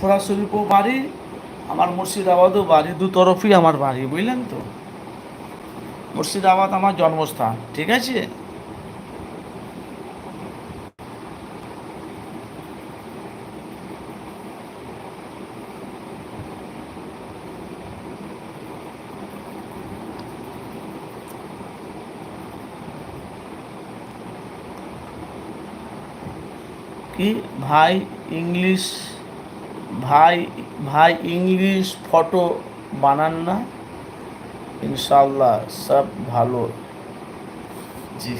ফোরা শরীফও বাড়ি, আমার মুর্শিদাবাদও বাড়ি, দু তরফই আমার বাড়ি, বুঝলেন তো? মুর্শিদাবাদ আমার জন্মস্থান, ঠিক আছে? কি? ভাই, ইংলিশ ভাই ভাই ইংলিশ ফটো বানান না? ইনশাল্লাহ সব ভালো। জি।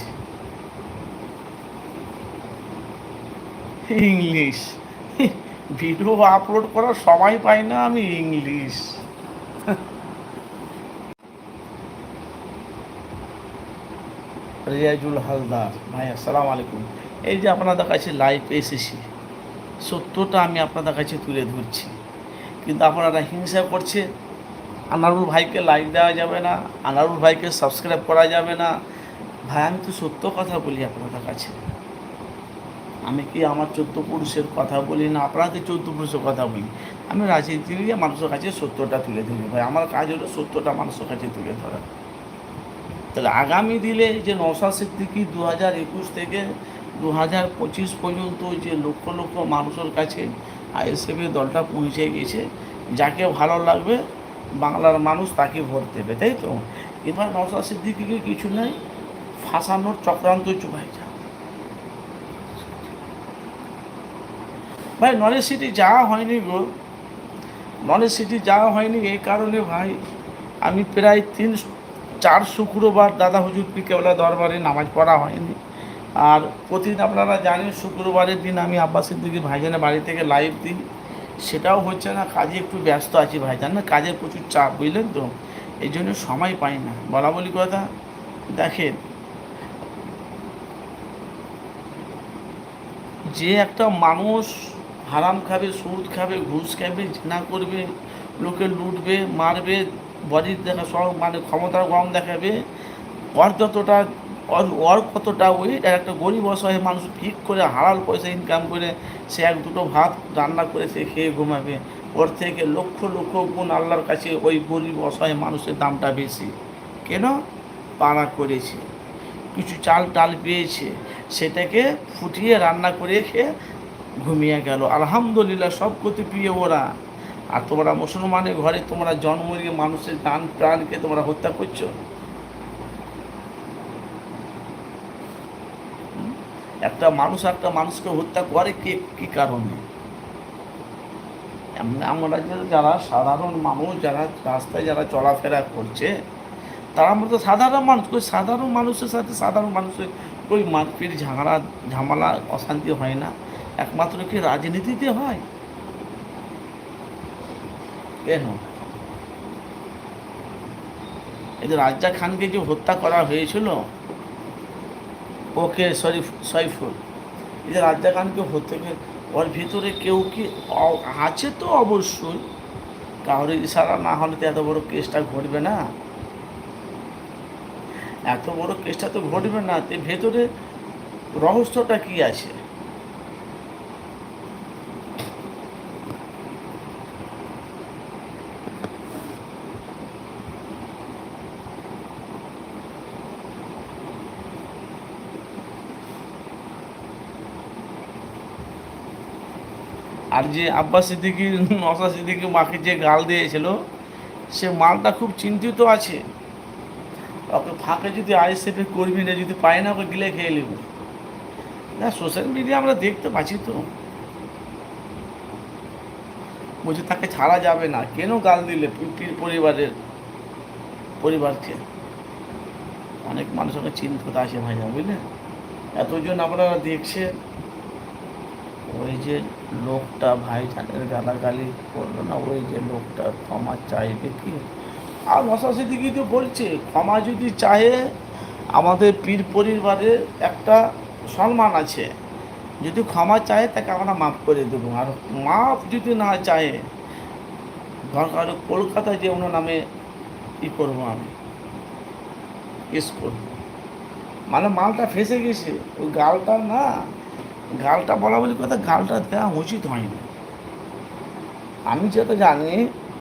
ইংলিশ। ভিডিও আপলোড করার সময় পাই না আমি ইংলিশ। রিয়াজুল হালদার, ভাই, আসসালামু আলাইকুম। এই যে আপনাদের কাছে লাইভ এসেছি। সত্যটা আমি আপনাদের কাছে তুলে ধরছি। কিন্তু আপনারা হিংসা করছে, আনারুল ভাইকে লাইক দেওয়া যাবে না, আনারুল ভাইকে সাবস্ক্রাইব করা যাবে না। ভাই, আমি তো সত্য কথা বলি আপনাদের কাছে। আমি কি আমার চোদ্দ পুরুষের কথা বলি না? আপনাদের চোদ্দ পুরুষের কথা বলি। আমি রাজনীতি নিয়ে মানুষের কাছে সত্যটা তুলে ধরি। ভাই, আমার কাজ হলো সত্যটা মানুষের কাছে তুলে ধরা। তাহলে আগামী দিনে যে নৌসা সিদ্দিকি দু হাজার একুশ থেকে দু হাজার পঁচিশ পর্যন্ত যে লক্ষ লক্ষ মানুষের কাছে আইএসএফের দলটা পৌঁছে গেছে, যাকে ভালো লাগবে, বাংলার মানুষ তাকে ভোট দেবে, তাই তো? এবার নৌসা সিদ্দিকিকে কিছু নেই, ফাঁসানোর চক্রান্ত চুপাই যা ভাই, নলেজ সিটি যাওয়া হয়নি গো। নলেজ সিটি যাওয়া হয়নি এই কারণে ভাই, আমি প্রায় তিন, চার শুক্রবার দাদা হুজুর পিকেওয়ালা দরবারে নামাজ পড়া হয়নি। আর প্রতিদিন আপনারা জানেন শুক্রবারের দিন আমি আব্বাস সিদ্দিকির ভাইজানের বাড়ি থেকে লাইভ দিই। সেটাও হচ্ছে না, কাজে একটু ব্যস্ত আছি ভাইজান, না কাজের প্রচুর চাপ, বুঝলেন তো? এই জন্য সময় পাই না, বলা বলি কথা। দেখেন, যে একটা মানুষ হারাম খাবে, সুদ খাবে, ঘুষ খাবে, জিনা করবে, লোকে লুটবে, মারবে বডির দেখা সব মানে ক্ষমতার কম দেখাবে ওর যতটা ওর ওর কতটা ওই একটা গরিব অসহায় মানুষ ঠিক করে হারাল পয়সা ইনকাম করে সে এক দুটো ভাত রান্না করে সে খেয়ে ঘুমাবে। ওর থেকে লক্ষ লক্ষ গুণ আল্লাহর কাছে ওই গরিব অসহায় মানুষের দামটা বেশি। কেন? পাড়া করেছে। কিছু চাল টাল পেয়েছে। সেটাকে ফুটিয়ে রান্না করে খেয়ে ঘুমিয়ে গেল। আলহামদুলিল্লাহ সব প্রতি প্রিয় ওরা। আর তোমরা মুসলমানের ঘরে তোমরা জন্ম নিয়ে মানুষের প্রাণ প্রাণকে তোমরা হত্যা করছ? একটা মানুষ একটা মানুষকে হত্যা করে কে, কি কারণে? এমনি আমরা যারা সাধারণ মানুষ, যারা রাস্তায় যারা চলাফেরা করছে, তারা তো সাধারণ মানুষ ওই সাধারণ মানুষের সাথে সাধারণ মানুষের ওই মারপিট, ঝামেলা ঝামেলা, অশান্তি হয় না। একমাত্র কি রাজনীতিতে হয়? কেন? এই যে রাজ্জাক খানকে যে হত্যা করা হয়েছিল ওকে, সরি, সৈফুল। এদের যে রাজ্জাক খানকে হত্যা করে- ওর ভিতরে কেউ কি আছে তো অবশ্যই। কারোর ইশারা না হলে তো এত বড় কেসটা ঘটবে না। এত বড় কেসটা তো ঘটবে না, তে ভেতরে রহস্যটা কি আছে? আর যে আব্বাস সিদ্দিকি নসা সিদ্দিকি মাকে যে গাল দিয়েছিল, সে মালটা খুব চিন্তিত আছে। ওকে ফাঁকে যদি আইএসএফের কর্মীরা যদি পায় না, ওকে গিলে খেয়ে নেবে। না, সোশ্যাল মিডিয়া আমরা দেখতে পাচ্ছি তো। বলছে, তাকে ছাড়া যাবে না। কেন গাল দিলে পিপির পরিবারের পরিবারকে? অনেক মানুষের চিন্তা আছে ভাইয়া বুঝলেন এতজন আপনারা দেখছেন ওই যে লোকটা ভাইজানের গালাগালি করল না, ওই যে লোকটা ক্ষমা চাইবে কি? আর মশাশি দিকে তো বলছে, ক্ষমা যদি চাহে, আমাদের পীর পরিবারের একটা সম্মান আছে। যদি ক্ষমা চায় তাকে আমরা মাফ করে দেবো। আর মাফ যদি না চায় দরকার কলকাতায় যে ওনার নামে ই করব আমি, কেস করব। মানে মালটা ফেসে গেছে, ওই গালটা না গালটা বলা বলি কথা গালটা দেওয়া উচিত হয়নি। আমি যেটা জানি